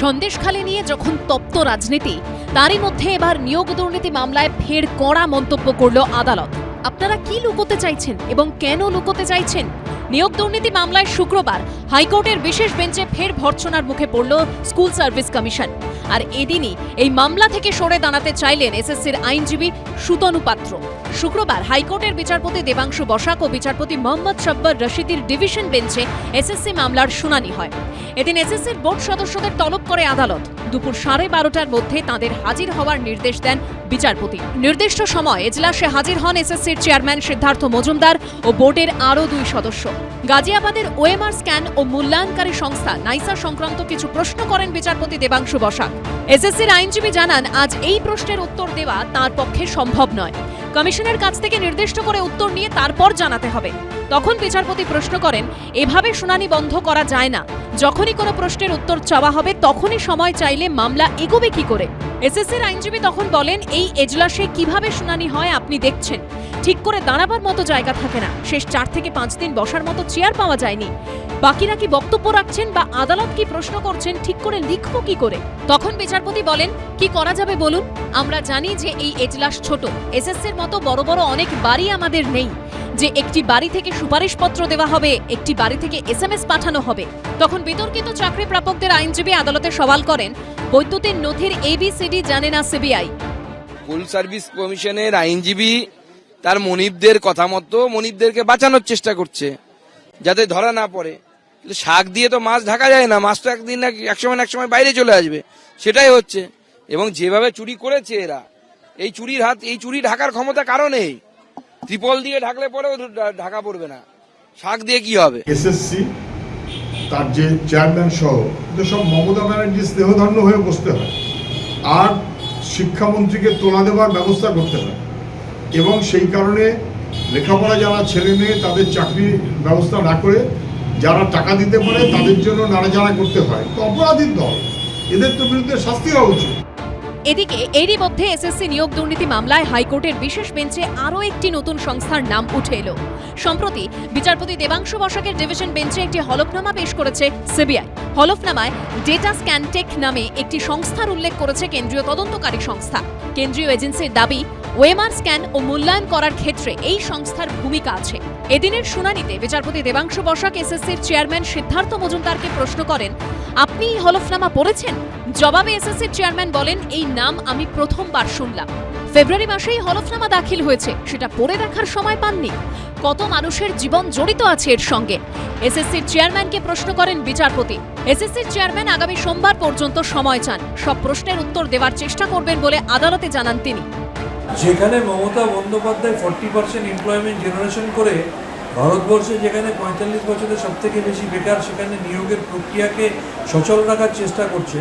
সন্দেশখালী নিয়ে যখন তপ্ত রাজনীতি, তারই মধ্যে এবার নিয়োগ দুর্নীতি মামলায় ফের কড়া মন্তব্য করল আদালত। আপনারা কি লুকোতে চাইছেন এবং কেন লুকোতে চাইছেন? নিয়োগ দুর্নীতি মামলায় শুক্রবার হাইকোর্টের বিশেষ বেঞ্চে ফের ভর্ৎসনার মুখে পড়ল স্কুল সার্ভিস কমিশন। আর এদিনই এই মামলা থেকে সরে দাঁড়াতে চাইলেন এসএসসির আইনজীবী সুতনু পাত্র। শুক্রবার হাইকোর্টের বিচারপতি দেবাংশু বসাক ও বিচারপতি মোহাম্মদ সব্বর রশিদির ডিভিশন বেঞ্চে এসএসসি মামলার শুনানি হয়। এদিন এসএসসির বোর্ড সদস্যদের তলব করে আদালত। দুপুর সাড়ে বারোটার মধ্যে তাদের হাজির হওয়ার নির্দেশ দেন বিচারপতি। নির্দিষ্ট সময় এজলাসে হাজির হন এসএসসির চেয়ারম্যান সিদ্ধার্থ মজুমদার ও বোর্ডের আরও দুই সদস্য। গাজিয়াবাদের ওএমআর স্ক্যান ও মূল্যায়নকারী সংস্থা নাইসা সংক্রান্ত কিছু প্রশ্ন করেন বিচারপতি দেবাংশু বসাক। এসএসসির আইনজীবী জানান, আজ এই প্রশ্নের উত্তর দেওয়া তার পক্ষে সম্ভব নয়। কমিশনের কাছ থেকে নির্দিষ্ট করে উত্তর নিয়ে তারপর জানাতে হবে। তখন বিচারপতি প্রশ্ন করেন, এভাবে শুনানি বন্ধ করা যায় না। যখনই কোনো প্রশ্নের উত্তর চাওয়া হবে, তখনই সময় চাইলে মামলা এগোবে কি করে? এসএসসির আইনজীবী তখন বলেন, এই এজলাসে কীভাবে শুনানি হয় আপনি দেখছেন। ঠিক করে দাঁড়াবার মতো জায়গা থাকে না। শেষ চার থেকে পাঁচ দিন বসার মতো চেয়ার পাওয়া যায়নি। বাকিরা কি বক্তব্য রাখছেন বা আদালত কি প্রশ্ন করছেন, ঠিক করে লিখব কি করে? তখন বিচারপতি বলেন, কি করা যাবে বলুন? আমরা জানি যে এই এজলাস ছোট। এসএসসির মতো বড় বড় অনেক বাড়ি আমাদের নেই। যে একটি বাড়ি থেকে সুপারিশপত্র দেওয়া হবে, একটি বাড়ি থেকে এসএমএস পাঠানো হবে। তখন বিতর্কিত চাকরি প্রাপকদের আইনজীবী আদালতে সওয়াল করেন, বৈদ্যুতিন নথির এবিসিডি জানে না সিবিআই ফুল সার্ভিস কমিশনের আইনজীবী তার মনিবদের কথা মতো মনিবদেরকে বাঁচানোর চেষ্টা করছে, যাতে ধরা না পড়ে। কিন্তু শাক দিয়ে তো মাছ ঢাকা যায় না, মাছ তো একদিন না একসময় এক সময় বাইরে চলে আসবে। সেটাই হচ্ছে। এবং যেভাবে চুরি করেছে এরা, এই চুরির হাত, এই চুরি ঢাকার ক্ষমতা কারণেই ত্রিপল দিয়ে ঢাকলে পরেও ঢাকা পড়বে না। শাক দিয়ে কি হবে? এসএসসি, তার যে চেয়ারম্যান সহ সব মমতা ব্যানার্জি স্নেহধন্য হয়ে বসতে হয়। আর শিক্ষামন্ত্রীকে তোলা দেওয়ার ব্যবস্থা করতে হয়। এবং সেই কারণে লেখাপড়া যারা ছেলে মেয়ে, তাদের চাকরির ব্যবস্থা না করে যারা টাকা দিতে পারে, তাদের জন্য নাড়াচাড়া করতে হয়। তো অপরাধীর দল, এদের তো বিরুদ্ধে শাস্তি হওয়া উচিত। এদিকে, এরই মধ্যে এসএসসি নিয়োগ দুর্নীতি মামলায় হাইকোর্টের বিশেষ বেঞ্চে আরও একটি নতুন সংস্থার নাম উঠে এলো। সম্প্রতি, বিচারপতি দেবাংশু বসাকের ডিভিশন বেঞ্চে একটি হলফনামা পেশ করেছে সিবিআই। হলফনামায় ডেটা স্ক্যানটেক নামে একটি সংস্থার উল্লেখ করেছে কেন্দ্রীয় তদন্তকারী সংস্থা। কেন্দ্রীয় এজেন্সির দাবি ওয়েমার স্ক্যান ও মূল্যায়ন করার ক্ষেত্রে এই সংস্থার ভূমিকা আছে। এদিনের শুনানিতে বিচারপতি দেবাংশু বসাক, এসএসসির চেয়ারম্যান সিদ্ধার্থ মজুমদারকে প্রশ্ন করেন, আপনি হলফনামা পড়েছেন? জবাবে এসএসসির চেয়ারম্যান বলেন, এই নাম আমি প্রথমবার শুনলাম। ফেব্রুয়ারি মাসেই হলফনামা দাখিল হয়েছে, সেটা পড়ে দেখার সময় পাননি। কত মানুষের জীবন জড়িত আছে এর সঙ্গে? এসএসসির চেয়ারম্যানকে প্রশ্ন করেন বিচারপতি, এসএসসির চেয়ারম্যান আগামী সোমবার পর্যন্ত সময় চান। সব প্রশ্নের উত্তর দেওয়ার চেষ্টা করবেন বলে আদালতে জানান তিনি। যেখানে Mamata Bandyopadhyay forty percent employment generation করে ভারতবর্ষে যেখানে পঁয়তাল্লিশ বছরের সব থেকে বেশি বেকার, সেখানে নিয়োগের প্রক্রিয়াকে সচল রাখার চেষ্টা করছে।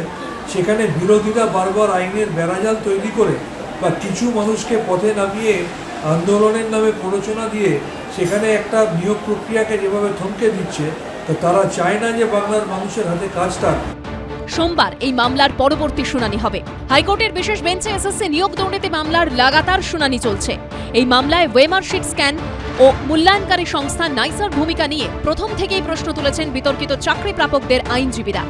সেখানে বিরোধীরা বারবার আইনের বেড়াজাল তৈরি করে বা কিছু মানুষকে পথে নামিয়ে আন্দোলনের নামে প্ররোচনা দিয়ে সেখানে একটা নিয়োগ প্রক্রিয়াকে যেভাবে থমকে দিচ্ছে, তো তারা চায় না যে বাংলার মানুষের হাতে কাজ থাক। সোমবার এই মামলার পরবর্তী শুনানি হবে। হাইকোর্টের বিশেষ বেঞ্চে এসএসসি নিয়োগ দুর্নীতি মামলার লাগাতার শুনানি চলছে। এই মামলায় ওয়েমারশিট স্ক্যান ও মূল্যায়নকারী সংস্থা নাইসার ভূমিকা নিয়ে প্রথম থেকেই প্রশ্ন তুলেছেন বিতর্কিত চাকরি প্রাপকদের আইনজীবীরা।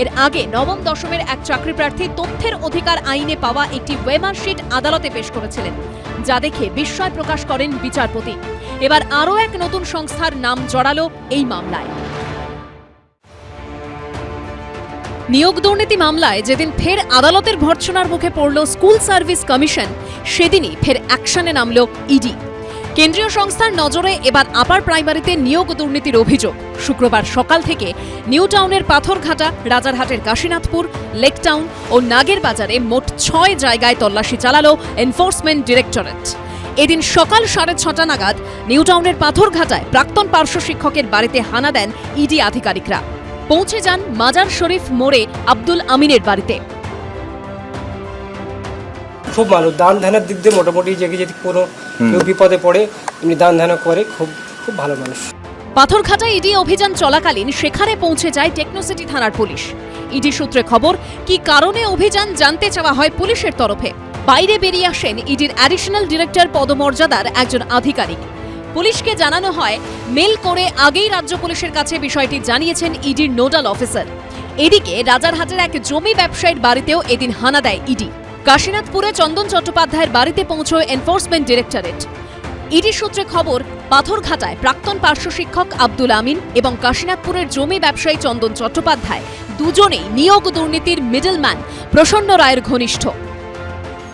এর আগে নবম দশমের এক চাকরি প্রার্থী তথ্যের অধিকার আইনে পাওয়া একটি ওয়েমারশিট আদালতে পেশ করেছিলেন, যা দেখে বিস্ময় প্রকাশ করেন বিচারপতি। এবার আরও এক নতুন সংস্থার নাম জড়ালো এই মামলায়। নিয়োগ দুর্নীতি মামলায় যেদিন ফের আদালতের ভর্ৎসনার মুখে পড়ল স্কুল সার্ভিস কমিশন, সেদিনই ফের অ্যাকশনে নামল ইডি। কেন্দ্রীয় সংস্থার নজরে এবার আপার প্রাইমারিতে নিয়োগ দুর্নীতির অভিযোগ। শুক্রবার সকাল থেকে নিউ টাউনের পাথরঘাটা, রাজারহাটের কাশীনাথপুর, লেক টাউন ও নাগের বাজারে মোট ছয় জায়গায় তল্লাশি চালালো এনফোর্সমেন্ট ডিরেক্টরেট। এদিন সকাল সাড়ে ছটা নাগাদ নিউ টাউনের পাথরঘাটায় প্রাক্তন পার্শ্ব শিক্ষকের বাড়িতে হানা দেন ইডি আধিকারিকরা। পৌঁছে যান মাজার শরীফ মোড়ে আব্দুল আমিনের বাড়িতে। খুব ভালো। দান ধ্যানের দিক দিয়ে মোটামুটি জেগে যদি কোনো কেউ বিপদে পড়ে এমনি দান ধ্যান করে খুব খুব ভালো মানুষ। পাথরঘাটা ইডি অভিযান চলাকালীন সেখানে পৌঁছে যায় টেকনোসিটি থানার পুলিশ। ইডি সূত্রে খবর কি কারণে অভিযান জানতে চাওয়া হয় পুলিশের তরফে? বাইরে বেরিয়ে আসেন ইডির অ্যাডিশনাল ডিরেক্টর পদমর্যাদার একজন আধিকারিক। পুলিশকে জানানো হয়, মেল করে আগেই রাজ্য পুলিশের কাছে বিষয়টি জানিয়েছেন ইডির নোডাল অফিসার। এদিকে রাজারহাটের এক জমি ব্যবসায়ীর বাড়িতেও এদিন হানা দেয় ইডি। কাশীনাথপুরে চন্দন চট্টোপাধ্যায়ের বাড়িতে পৌঁছয় এনফোর্সমেন্ট ডিরেক্টরেট ইডি সূত্রে খবর, পাথরঘাটায় প্রাক্তন পার্শ্ব শিক্ষক আব্দুল আমিন এবং কাশীনাথপুরের জমি ব্যবসায়ী চন্দন চট্টোপাধ্যায় দুজনেই নিয়োগ দুর্নীতির মিডলম্যান প্রসন্ন রায়ের ঘনিষ্ঠ।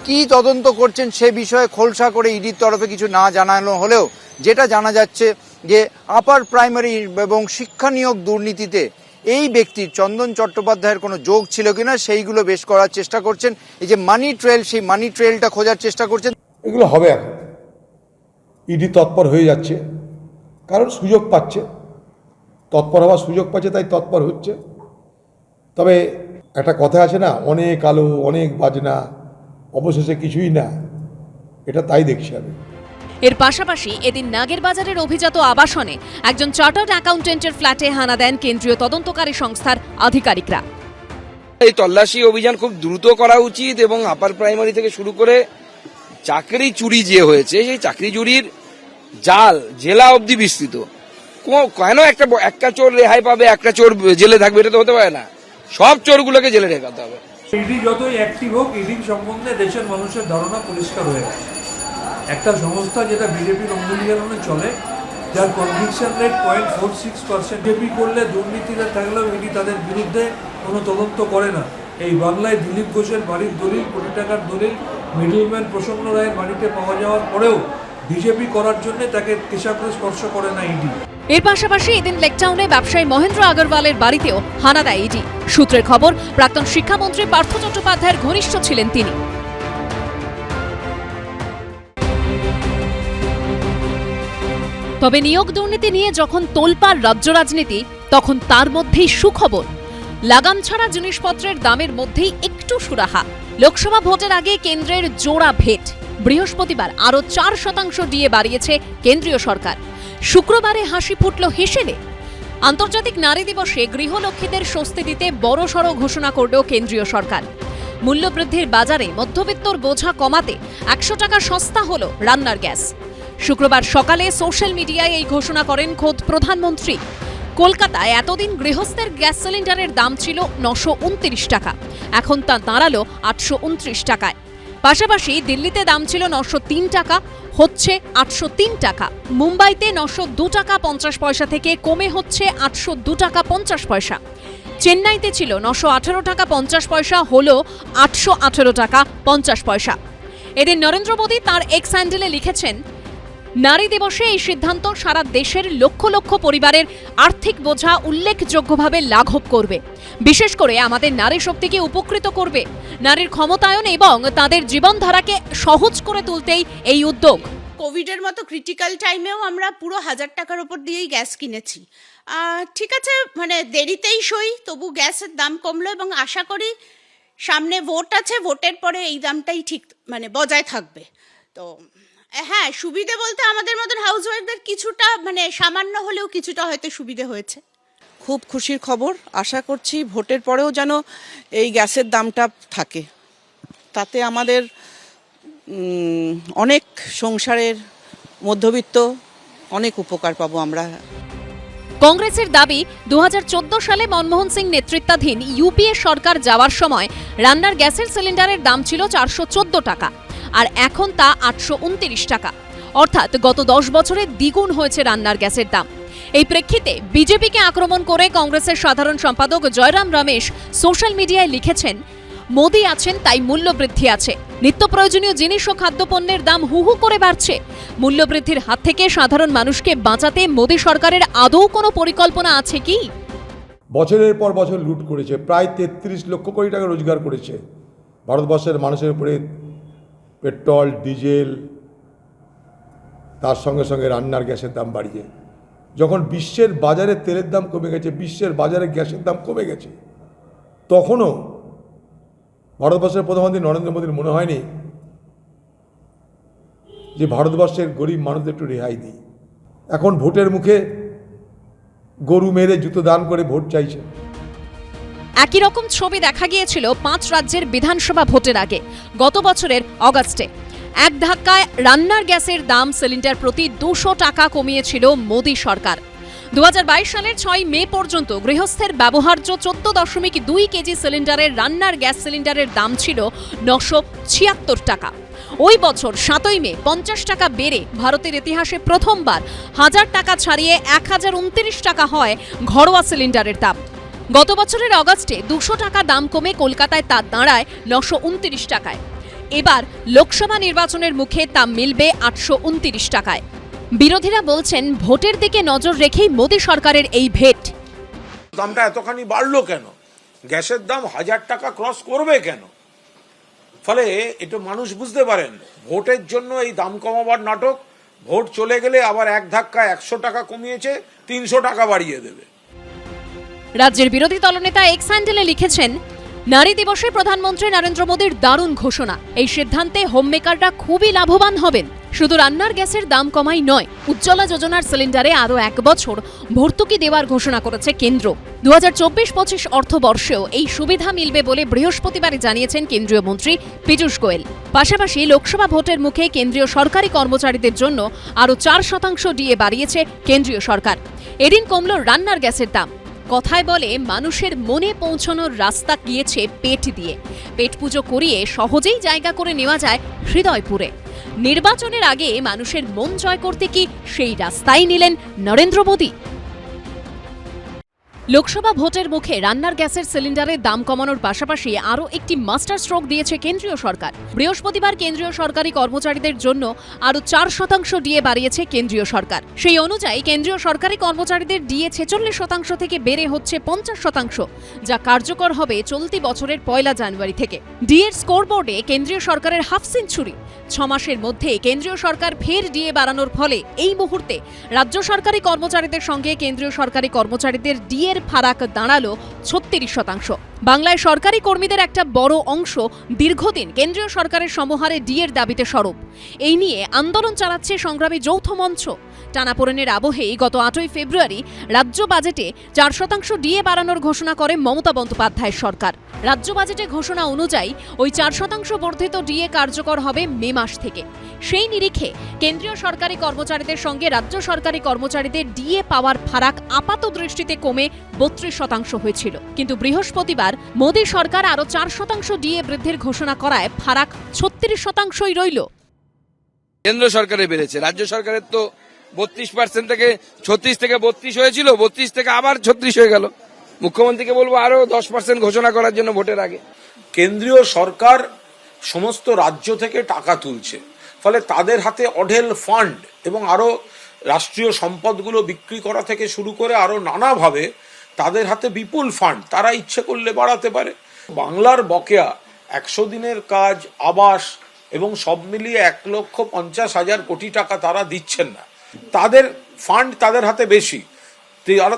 কি তদন্ত করছেন সে বিষয়ে খোলসা করে ইডির তরফে কিছু না জানানো হলেও যেটা জানা যাচ্ছে যে আপার প্রাইমারি এবং শিক্ষা নিয়োগ দুর্নীতিতে এই ব্যক্তির চন্দন চট্টোপাধ্যায়ের কোনো যোগ ছিল কিনা সেইগুলো বেশ করার চেষ্টা করছেন। এই যে মানি ট্রেল সেই মানি ট্রেলটা খোঁজার চেষ্টা করছেন। এগুলো হবে এখন। ইডি তৎপর হয়ে যাচ্ছে, কারণ সুযোগ পাচ্ছে। তৎপর হওয়ার সুযোগ পাচ্ছে, তাই তৎপর হচ্ছে। তবে একটা কথা আছে না, অনেক আলো, অনেক বাজনা, অবশেষে কিছুই না, এটা তাই দেখছি আমি। এর পাশাপাশি এদিন নাগের বাজারের অভিজাত আবাসনে একজন চার্টার্ড অ্যাকাউন্টেন্টের ফ্ল্যাটে হানা দেন কেন্দ্রীয় তদন্তকারী সংস্থার আধিকারিকরা। এই তল্লাশি অভিযান খুব দ্রুত করা উচিত এবং আপার প্রাইমারি থেকে শুরু করে চাকরি চুরি যে হয়েছে সেই চাকরি চুরির জাল জেলা অবধি বিস্তৃত। কো- কেন একটা একটা চোর রেহাই পাবে একটা চোর জেলে থাকবে এটা তো হতে পারে না। সব চোরগুলোকে জেলে রেখাতে হবে। ইডি যতই অ্যাক্টিভ হোক ইডির সম্বন্ধে দেশের মানুষের ধারণা পরিষ্কার হয়ে গেছে। একটা সংস্থা যেটা বিজেপির অঙ্গুলিয়ালনে চলে, যার conviction rate point four six percent BJP করলে দুর্নীতিতে থাকলেও ইডি তাদের বিরুদ্ধে কোনো তদন্ত করে না। এই বাংলায় দিলীপ ঘোষের বাড়ির দলিল, কোটি টাকার দলিল মিডলম্যান প্রসন্ন রায়ের বাড়িতে পাওয়া যাওয়ার পরেও বিজেপি করার জন্য তাকে কেশাগ্রে স্পর্শ করে না ইডি এর পাশাপাশি এদিন লেকটাউনে ব্যবসায়ী মহেন্দ্র আগরওয়ালের বাড়িতেও হানা দেয় ইডি সূত্রের খবর, প্রাক্তন শিক্ষামন্ত্রী পার্থ চট্টোপাধ্যায়ের ঘনিষ্ঠ ছিলেন তিনি। তবে নিয়োগ দুর্নীতি নিয়ে যখন তোলপাড় রাজ্য রাজনীতি, তখন তার মধ্যেই সুখবর। লাগাম ছাড়া জিনিসপত্রের দামের মধ্যেই একটু সুরাহা। লোকসভা ভোটের আগে কেন্দ্রের জোড়া ভেট। বৃহস্পতিবার আরও চার শতাংশ ডিএ বাড়িয়েছে কেন্দ্রীয় সরকার। শুক্রবারে হাসি ফুটল হেসেলে। আন্তর্জাতিক নারী দিবসে গৃহলক্ষ্মীদের স্বস্তি দিতে বড়সড় ঘোষণা করল কেন্দ্রীয় সরকার। মূল্যবৃদ্ধির বাজারে মধ্যবিত্তর বোঝা কমাতে একশো টাকা সস্তা হল রান্নার গ্যাস। শুক্রবার সকালে সোশ্যাল মিডিয়ায় এই ঘোষণা করেন খোদ প্রধানমন্ত্রী। কলকাতায় এতদিন গৃহস্থের গ্যাস সিলিন্ডারের দাম ছিল নশো টাকা। এখন তা দাঁড়াল আটশো উনত্রিশ টাকায়। পাশাপাশি দিল্লিতে দাম ছিল নশো টাকা, হচ্ছে আটশো তিন টাকা। মুম্বাইতে নশো টাকা পঞ্চাশ পয়সা থেকে কমে হচ্ছে আটশো টাকা পঞ্চাশ পয়সা। চেন্নাইতে ছিল নশো আঠেরো টাকা পঞ্চাশ পয়সা, হল আটশো আঠেরো টাকা পঞ্চাশ পয়সা। এদিন নরেন্দ্র মোদী তার এক্স হ্যান্ডেলে লিখেছেন নারী দিবসে এই সিদ্ধান্ত সারা দেশের লক্ষ লক্ষ পরিবারের আর্থিক বোঝা উল্লেখযোগ্যভাবে লাঘব করবে। বিশেষ করে আমাদের নারী শক্তিকে উপকৃত করবে। নারীর ক্ষমতায়ন এবং তাদের জীবনধারাকে সহজ করে তুলতেই এই উদ্যোগ। কোভিডের মতো ক্রিটিক্যাল টাইমেও আমরা পুরো হাজার টাকার ওপর দিয়েই গ্যাস কিনেছি। ঠিক আছে মানে দেরিতেই সই, তবু গ্যাসের দাম কমলো এবং আশা করি সামনে ভোট আছে ভোটের পরে এই দামটাই ঠিক মানে বজায় থাকবে। তো হ্যাঁ সুবিধে বলতে আমাদের মতন হাউস ওয়াইফদের কিছুটা মানে সামান্য হলেও কিছুটা হয়তো সুবিধে হয়েছে। খুব খুশির খবর। আশা করছি ভোটের পরেও যেন এই গ্যাসের দামটা থাকে। তাতে আমাদের অনেক সংসারের মধ্যবিত্ত অনেক উপকার পাবো আমরা। কংগ্রেসের দাবি দু হাজার চোদ্দ সালে মনমোহন সিং নেতৃত্বাধীন ইউপিএ সরকার যাওয়ার সময় রান্নার গ্যাসের সিলিন্ডারের দাম ছিল চারশো চোদ্দ টাকা। আর এখন তা আটশো টাকা। অর্থাৎ গত দশ বছরে দ্বিগুণ হয়েছে রান্নার গ্যাসের দাম। এই প্রেক্ষিতে বিজেপিকে আক্রমণ করে কংগ্রেসের সাধারণ সম্পাদক জয়রাম রমেশ সোশ্যাল মিডিয়ায় লিখেছেন, মোদী আছেন, তাই মূল্যবৃদ্ধি আছে। নিত্য প্রয়োজনীয় জিনিস ও খাদ্যপণ্যের দাম হু হু করে বাড়ছে। মূল্যবৃদ্ধির হাত থেকে সাধারণ মানুষকে বাঁচাতে মোদী সরকারের আদৌ কোনো পরিকল্পনা আছে কি? বছরের পর বছর লুট করেছে, প্রায় তেত্রিশ লক্ষ কোটি টাকা রোজগার করেছে। ভারতবর্ষের মানুষের উপরে পেট্রোল, ডিজেল, তার সঙ্গে সঙ্গে রান্নার গ্যাসের দাম বাড়িয়ে। যখন বিশ্বের বাজারে তেলের দাম কমে গেছে, বিশ্বের বাজারে গ্যাসের দাম কমে গেছে, তখনও ভারতবর্ষের প্রধানমন্ত্রী নরেন্দ্র মোদীর মনে হয়নি যে ভারতবর্ষের গরিব মানুষদের একটু রেহাই দিই। এখন ভোটের মুখে গরু মেরে জুতো দান করে ভোট চাইছে। একই রকম ছবি দেখা গিয়েছিল পাঁচ রাজ্যের বিধানসভা ভোটের আগে, গত বছরের অগাস্টে। এক ধাক্কায় রান্নার গ্যাসের দাম সিলিন্ডার প্রতি দুশো টাকা কমিয়েছিল মোদী সরকার। দু হাজার বাইশ সালের ছয় মে পর্যন্ত গৃহস্থের ব্যবহার্য চোদ্দ দশমিক দুই কেজি সিলিন্ডারের রান্নার গ্যাস সিলিন্ডারের দাম ছিল নশো ছিয়াত্তর টাকা। ওই বছর সাতই মে পঞ্চাশ টাকা বেড়ে ভারতের ইতিহাসে প্রথমবার হাজার টাকা ছাড়িয়ে এক হাজার উনত্রিশ টাকা হয় ঘরোয়া সিলিন্ডারের দাম। গত বছরের অগস্টে দুশো টাকা দাম কমে কলকাতায় তা দাঁড়ায় নশো উনত্রিশ টাকায়। এবার লোকসভা নির্বাচনের মুখে তা মিলবে আটশো উনত্রিশ টাকায়। বিরোধীরা বলছেন, ভোটের দিকে নজর রেখেই মোদী সরকারের এই ভেট। দামটা এতখানি বাড়লো কেন? গ্যাসের দাম হাজার টাকা ক্রস করবে কেন? ফলে এটা মানুষ বুঝতে পারেন, ভোটের জন্য এই দাম কমাবার নাটক, ভোট চলে গেলে আবার এক ধাক্কা একশো টাকা কমিয়েছে, তিনশো টাকা বাড়িয়ে দেবে। রাজ্যের বিরোধী দলনেতা এক্স হ্যান্ডেলে লিখেছেন, নারী দিবসে প্রধানমন্ত্রী নরেন্দ্র মোদীর দারুণ ঘোষণা। এই সিদ্ধান্তে হোমমেকাররা খুবই লাভবান হবেন। শুধু রান্নার গ্যাসের দাম কমাই নয়, উজ্জ্বলা যোজনার সিলিন্ডারে আরও এক বছর ভর্তুকি দেওয়ার ঘোষণা করেছে কেন্দ্র। দু হাজার চব্বিশ পঁচিশ অর্থবর্ষেও এই সুবিধা মিলবে বলে বৃহস্পতিবারে জানিয়েছেন কেন্দ্রীয় মন্ত্রী পীযূষ গোয়েল। পাশাপাশি লোকসভা ভোটের মুখে কেন্দ্রীয় সরকারি কর্মচারীদের জন্য আরও চার শতাংশ ডিএ বাড়িয়েছে কেন্দ্রীয় সরকার। এদিন কমল রান্নার গ্যাসের দাম। কথায় বলে, মানুষের মনে পৌঁছানোর রাস্তা গিয়েছে পেট দিয়ে। পেট পুজো করিয়ে সহজেই জায়গা করে নেওয়া যায় হৃদয়পুরে। নির্বাচনের আগে মানুষের মন জয় করতে কি সেই রাস্তাই নিলেন নরেন্দ্র মোদী? লোকসভা ভোটের মুখে রান্নার গ্যাসের সিলিন্ডারের দাম কমানোর পাশাপাশি আরও একটি মাস্টার স্ট্রোক দিয়েছে কেন্দ্রীয় সরকার। বৃহস্পতিবার কেন্দ্রীয় সরকারি কর্মচারীদের জন্য আরও চার শতাংশ ডিএ বাড়িয়েছে কেন্দ্রীয় সরকার। সেই অনুযায়ী কেন্দ্রীয় সরকারি কর্মচারীদের ডিএ ছেচল্লিশ শতাংশ থেকে বেড়ে হচ্ছে পঞ্চাশ শতাংশ, যা কার্যকর হবে চলতি বছরের পয়লা জানুয়ারি থেকে। ডিএর স্কোরবোর্ডে কেন্দ্রীয় সরকারের হাফ সেঞ্চুরি। ছ মাসের মধ্যে কেন্দ্রীয় সরকার ফের ডিএ বাড়ানোর ফলে এই মুহূর্তে রাজ্য সরকারি কর্মচারীদের সঙ্গে কেন্দ্রীয় সরকারি কর্মচারীদের ডিএর ফারাক দাঁড়াল ছত্রিশ শতাংশ। বাংলায় সরকারি কর্মীদের একটা বড় অংশ দীর্ঘদিন কেন্দ্রীয় সরকারের সমহারে ডিএর দাবিতে সরব। এই নিয়ে আন্দোলন চালাচ্ছে সংগ্রামী যৌথ মঞ্চ। টানাপোড়েনের আবহেই গত আটই ফেব্রুয়ারি রাজ্য বাজেটে চার শতাংশ ডিএ বাড়ানোর ঘোষণা করে মমতা বন্দ্যোপাধ্যায়ের সরকার। রাজ্য বাজেটে ঘোষণা অনুযায়ী ওই চার শতাংশ বর্ধিত ডিএ কার্যকর হবে মে মাস থেকে। সেই নিরিখে কেন্দ্রীয় সরকারি কর্মচারীদের সঙ্গে রাজ্য সরকারি কর্মচারীদের ডিএ পাওয়ার ফারাক আপাত দৃষ্টিতে কমে বত্রিশ শতাংশ হয়েছিল। কিন্তু বৃহস্পতিবার মোদী সরকার আরও চার শতাংশ ডিএ বৃদ্ধির ঘোষণা করায় ফারাক ছত্রিশ শতাংশই রইল। কেন্দ্র সরকারে বেড়েছে। রাজ্য সরকারের তো বত্রিশ পার্সেন্ট থেকে ছত্রিশ থেকে বত্রিশ হয়েছিল বত্রিশ থেকে আবার ছত্রিশ হয়ে গেল। মুখ্যমন্ত্রীকে বলব আরও দশ পার্সেন্ট ঘোষণা করার জন্য ভোটের আগে। কেন্দ্রীয় সরকার সমস্ত রাজ্য থেকে টাকা তুলছে। ফলে তাদের হাতে অঢেল ফান্ড এবং আরও রাষ্ট্রীয় সম্পদগুলো বিক্রি করা থেকে শুরু করে আরও নানাভাবে তাদের হাতে বিপুল ফান্ড তারা ইচ্ছে করলে বাড়াতে পারে। বাংলার বকেয়া, একশো দিনের কাজ, আবাস এবং সব মিলিয়ে এক লক্ষ পঞ্চাশ হাজার কোটি টাকা তারা দিচ্ছেন না। তাদের ফান্ড তাদের হাতে বেশি।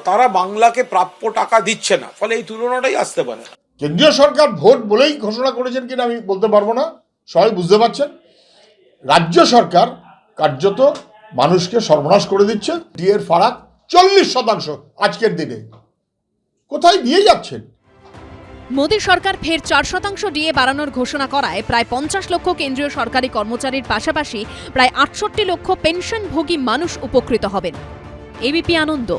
তারা- বাংলাকে প্রাপ্য টাকা দিচ্ছে না, ফলে এই তুলনাটাই আসতে পারে। কেন্দ্রীয় সরকার ভোট বলেই ঘোষণা করেছেন কিনা আমি বলতে পারব না, সবাই বুঝতে পারছেন। রাজ্য সরকার কার্যত মানুষকে সর্বনাশ করে দিচ্ছে। ডিএর ফারাক চল্লিশ শতাংশ আজকের দিনে। কোথায় দিয়ে যাচ্ছেন? মোদী সরকার ফের চার শতাংশ ডিএ বাড়ানোর ঘোষণা করায় প্রায় পঞ্চাশ লক্ষ কেন্দ্রীয় সরকারি কর্মচারীর পাশাপাশি প্রায় আটষট্টি লক্ষ পেনশনভোগী মানুষ উপকৃত হবেন। এবিপি আনন্দ।